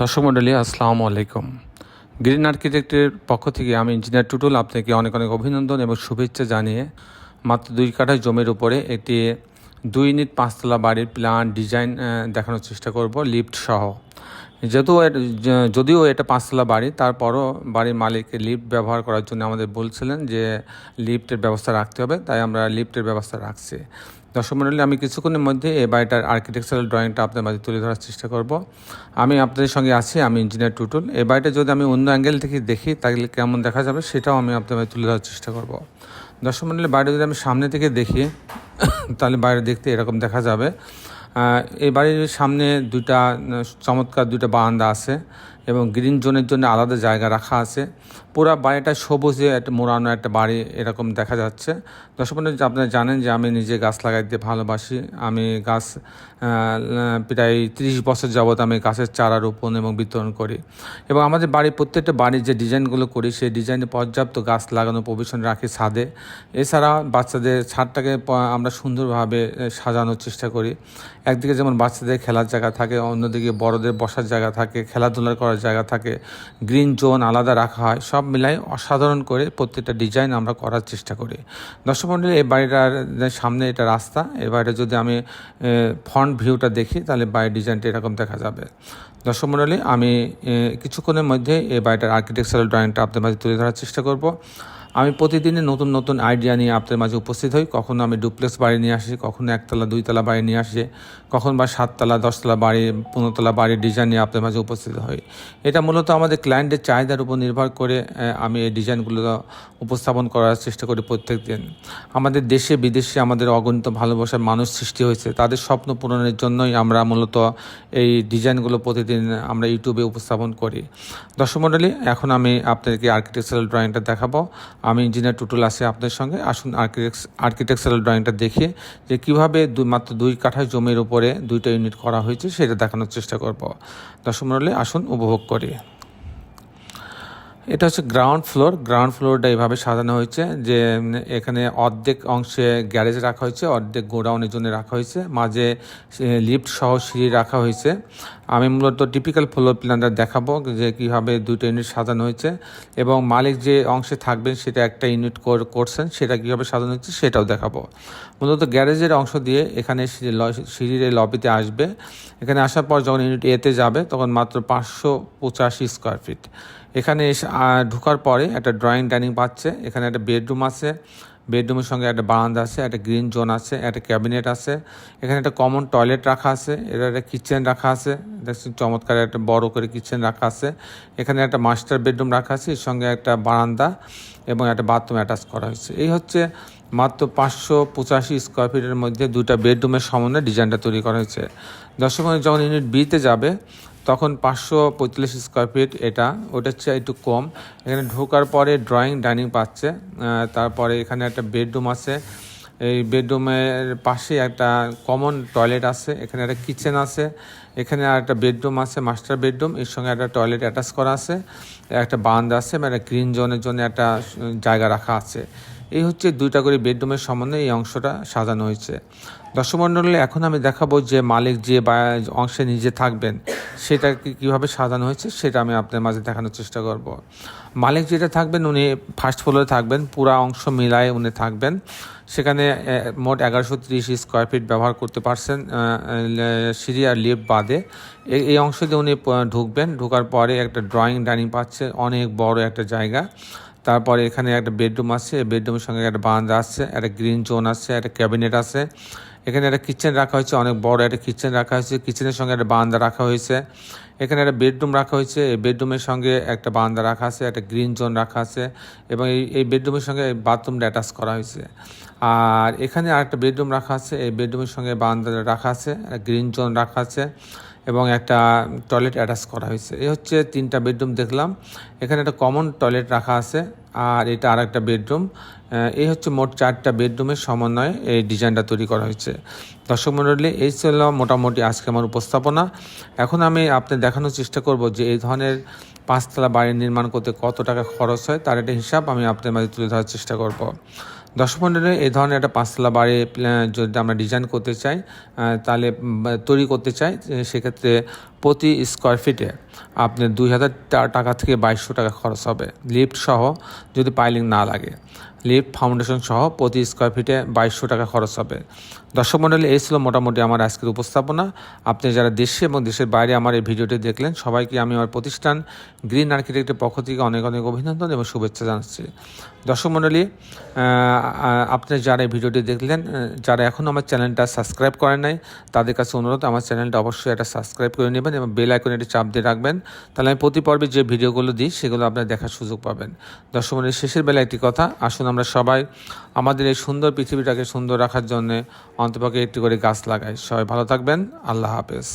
দর্শক আসসালামু আলাইকুম। গ্রিন আর্কিটেক্টের পক্ষ থেকে আমি ইঞ্জিনিয়ার টুটুল আপনাকে অনেক অনেক অভিনন্দন এবং শুভেচ্ছা জানিয়ে মাত্র দুই কাঠা জমির উপরে একটি দুই ইউনিট পাঁচতলা বাড়ির প্ল্যান ডিজাইন দেখানোর চেষ্টা করব লিফট সহ। যেহেতু যদিও এটা পাঁচতলা বাড়ি, তারপরও বাড়ির মালিককে লিফট ব্যবহার করার জন্য আমাদের বলছিলেন যে লিফটের ব্যবস্থা রাখতে হবে, তাই আমরা লিফটের ব্যবস্থা রাখছি। দর্শক মণ্ডলী আমি কিছুক্ষণের মধ্যে এই বাড়িটার আর্কিটেকচারাল ড্রয়িংটা আপনার মাঝে তুলে ধরার চেষ্টা করব। আমি আপনাদের সঙ্গে আছি আমি ইঞ্জিনিয়ার টুটুল। এই বাড়িটা যদি আমি অন্য অ্যাঙ্গেল থেকে দেখি তাহলে কেমন দেখা যাবে সেটাও আমি আপনার মাঝে তুলে ধরার চেষ্টা করব। দর্শক মণ্ডলী বাড়িটা যদি আমি সামনে থেকে দেখি তাহলে বাইরে দেখতে এরকম দেখা যাবে। এই বাড়ির সামনে উম, চমৎকার দুটা বারান্দা আছে। এবং গ্রিন জোনের জন্য আলাদা জায়গা রাখা আছে। পুরো বাড়িটা সবুজে একটা মোড়ানো একটা বাড়ি এরকম দেখা যাচ্ছে। দর্শক আপনারা জানেন যে আমি নিজে গাছ লাগাইতে ভালোবাসি। আমি গাছ প্রায় তিরিশ বছর যাবৎ আমি গাছের চারা রোপণ এবং বিতরণ করি। এবং আমাদের বাড়ির প্রত্যেকটা বাড়ির যে ডিজাইনগুলো করি, সেই ডিজাইনে পর্যাপ্ত গাছ লাগানো প্রভিশন রাখি ছাদে। এছাড়া বাচ্চাদের ছাদটাকে আমরা সুন্দরভাবে সাজানোর চেষ্টা করি। একদিকে যেমন বাচ্চাদের খেলার জায়গা থাকে, অন্যদিকে বড়দের বসার জায়গা থাকে, খেলাধুলার করার জায়গা থাকে। গ্রিন জোন আলাদা রাখা হয়। সব মিলাই অসাধারণ করে প্রত্যেকটা ডিজাইন আমরা করার চেষ্টা করি। দর্শক মন্ডলী, এই বাড়িটার সামনে এটা রাস্তা। এই বাড়িটা যদি আমি ফ্রন্ট ভিউটা দেখি, তাহলে বাড়ির ডিজাইনটা এরকম দেখা যাবে। দর্শক মন্ডলী, আমি কিছুক্ষণের মধ্যে এই বাড়িটার আর্কিটেকচারাল ড্রয়িংটা আপনার মাঝে তুলে ধরার চেষ্টা করব। আমি প্রতিদিনই নতুন নতুন আইডিয়া নিয়ে আপনাদের মাঝে উপস্থিত হই। কখনো আমি ডুপ্লেক্স বাড়ি নিয়ে আসি, কখনো একতলা, দুইতলা বাড়ি নিয়ে আসি, কখন বা সাততলা, দশতলা বাড়ি, পনেরোতলা বাড়ির ডিজাইন নিয়ে আপনাদের মাঝে উপস্থিত হই। এটা মূলত আমাদের ক্লায়েন্টের চাহিদার উপর নির্ভর করে আমি এই ডিজাইনগুলো উপস্থাপন করার চেষ্টা করি প্রত্যেক দিন আমাদের দেশে, বিদেশে আমাদের অগণিত ভালোবাসার মানুষ সৃষ্টি হয়েছে। তাদের স্বপ্ন পূরণের জন্যই আমরা মূলত এই ডিজাইনগুলো প্রতিদিন আমরা ইউটিউবে উপস্থাপন করি। দর্শক মণ্ডলী এখন আমি আপনাদেরকে আর্কিটেকচারাল ড্রয়িংটা দেখাবো। আমি ইঞ্জিনিয়ার টুটুল আসে আপনাদের সঙ্গে। আসুন আর্কিটেক্স আর্কিটেকচারাল ড্রয়িংটা দেখে যে কীভাবে দুই মাত্র দুই কাঠা জমির উপরে দুইটা ইউনিট করা হয়েছে, সেটা দেখানোর চেষ্টা করব। দর্শক মণ্ডলী, আসুন উপভোগ করি। এটা হচ্ছে গ্রাউন্ড ফ্লোর গ্রাউন্ড ফ্লোরটা এইভাবে সাজানো হয়েছে যে এখানে অর্ধেক অংশে গ্যারেজ রাখা হয়েছে, অর্ধেক গোডাউনের জন্য রাখা হয়েছে। মাঝে লিফট সহ সিঁড়ি রাখা হয়েছে। আমি মূলত টিপিক্যাল ফ্লোর প্ল্যানটা দেখাবো যে কীভাবে দুটো ইউনিট সাজানো হয়েছে এবং মালিক যে অংশে থাকবেন সেটা একটা ইউনিট করছেন, সেটা কীভাবে সাজানো হচ্ছে সেটাও দেখাবো। মূলত গ্যারেজের অংশ দিয়ে এখানে সিঁড়ির লবিতে আসবে। এখানে আসার পর যখন ইউনিট এতে যাবে, তখন মাত্র পাঁচশো পঁচাশি স্কোয়ার ফিট এখানে এসে ঢোকার পরে একটা ড্রয়িং ডাইনিং পাচ্ছে। এখানে একটা বেডরুম আছে। বেডরুমের সঙ্গে একটা বারান্দা আছে, একটা গ্রিন জোন আছে, একটা ক্যাবিনেট আছে। এখানে একটা কমন টয়লেট রাখা আছে এটা একটা কিচেন রাখা আছে। দেখছেন, চমৎকার একটা বড় করে কিচেন রাখা আছে। এখানে একটা মাস্টার বেডরুম রাখা আছে, এর সঙ্গে একটা বারান্দা এবং একটা বাথরুম অ্যাটাচ করা হয়েছে। এই হচ্ছে মাত্র পাঁচশো পঁচাশি স্কোয়ার ফিটের মধ্যে দুটা বেডরুমের সমন্বয়ে ডিজাইনটা তৈরি করা হয়েছে। দর্শক যখন ইউনিট বিতে যাবে তখন পাঁচশো পঁয়তাল্লিশ স্কোয়ার ফিট এটা। ওটার চেয়ে একটু কম। এখানে ঢোকার পরে ড্রয়িং ডাইনিং পাচ্ছে। তারপরে এখানে একটা বেডরুম আছে। এই বেডরুমের পাশে একটা কমন টয়লেট আছে। এখানে একটা কিচেন আছে। এখানে আর একটা বেডরুম আছে মাস্টার বেডরুম এর সঙ্গে একটা টয়লেট অ্যাটাচ করা আছে। একটা বান্ধ আছে মানে গ্রিন জোনের জন্য একটা জায়গা রাখা আছে। এই হচ্ছে দুইটা করে বেডরুমের সমন্বয়ে এই অংশটা সাজানো হয়েছে। দর্শক মণ্ডলী এখন আমি দেখাবো যে মালিক যে বা অংশে নিজে থাকবেন সেটা কীভাবে সাজানো হয়েছে, সেটা আমি আপনার মাঝে দেখানোর চেষ্টা করব। মালিক যেটা থাকবেন, উনি ফার্স্ট ফ্লোরে থাকবেন, পুরা অংশ মিলায় উনি থাকবেন। সেখানে মোট এগারোশো ত্রিশ স্কোয়ার ফিট ব্যবহার করতে পারছেন সিঁড়ি আর লিফট বাদে। এই অংশ দিয়ে উনি ঢুকবেন, ঢোকার পরে একটা ড্রয়িং ডাইনিং পাচ্ছে, অনেক বড় একটা জায়গা। তারপরে এখানে একটা বেডরুম আছে, বেডরুমের সঙ্গে একটা বারান্দা আছে, একটা গ্রিন জোন আছে, একটা ক্যাবিনেট আছে। এখানে একটা কিচেন রাখা হয়েছে, অনেক বড় একটা কিচেন রাখা হয়েছে, কিচেনের সঙ্গে একটা বারান্দা রাখা হয়েছে। এখানে একটা বেডরুম রাখা হয়েছে, এই বেডরুমের সঙ্গে একটা বারান্দা রাখা আছে, একটা গ্রিন জোন রাখা আছে এবং এই এই বেডরুমের সঙ্গে বাথরুমটা অ্যাটাচ করা হয়েছে। আর এখানে আরেকটা বেডরুম রাখা আছে, এই বেডরুমের সঙ্গে বারান্দা রাখা আছে গ্রিন জোন রাখা আছে। এবং একটা টয়লেট অ্যাটাচ করা হয়েছে। এই হচ্ছে তিনটা বেডরুম দেখলাম। এখানে একটা কমন টয়লেট রাখা আছে আর এটা আর একটা বেডরুম এই হচ্ছে মোট চারটা বেডরুমের সমন্বয়ে এই ডিজাইনটা তৈরি করা হয়েছে। দর্শক মণ্ডলী এই ছিল মোটামুটি আজকে আমার উপস্থাপনা। এখন আমি আপনি দেখানোর চেষ্টা করব যে এই ধরনের পাঁচতলা বাড়ি নির্মাণ করতে কত টাকা খরচ হয়, তার একটা হিসাব আমি আপনার মাঝে তুলে ধরার চেষ্টা করব। দর্শক পনেরো এই ধরনের একটা পাঁচতলা বাড়ি যদি আমরা ডিজাইন করতে চাই তাহলে তৈরি করতে চাই সেক্ষেত্রে প্রতি স্কোয়ার ফিটে আপনার দুই হাজার টাকা থেকে বাইশশো টাকা খরচ হবে। লিফট সহ যদি পাইলিং না লাগে। লিফট ফাউন্ডেশন সহ প্রতি স্কোয়ার ফিটে বাইশশো টাকা খরচ হবে। দর্শক মণ্ডলী এই ছিল মোটামুটি আমার আজকের উপস্থাপনা। আপনি যারা দেশে এবং দেশের বাইরে আমার এই ভিডিওটি দেখলেন, সবাইকে আমি আমার প্রতিষ্ঠান গ্রিন আর্কিটেক্টের পক্ষ থেকে অনেক অনেক অভিনন্দন এবং শুভেচ্ছা জানাচ্ছি। দর্শক মণ্ডলী আপনি যারা এই ভিডিওটি দেখলেন যারা এখনও আমার চ্যানেলটা সাবস্ক্রাইব করেন নাই, তাদের কাছে অনুরোধ, আমার চ্যানেলটা অবশ্যই একটা সাবস্ক্রাইব করে নেবেন। এবং বেল আইকনে একটি চাপ দিয়ে রাখবেন। তাহলে আমি প্রতি পর্বে যে ভিডিওগুলো দিই, সেগুলো আপনার দেখার সুযোগ পাবেন। দর্শক মণ্ডলী শেষের বেলা একটি কথা, আসুন আমরা সবাই আমাদের এই সুন্দর পৃথিবীটাকে সুন্দর রাখার জন্য অন্তপাকে একটি করে গাছ লাগাই। সবাই ভালো থাকবেন, আল্লাহ হাফেজ।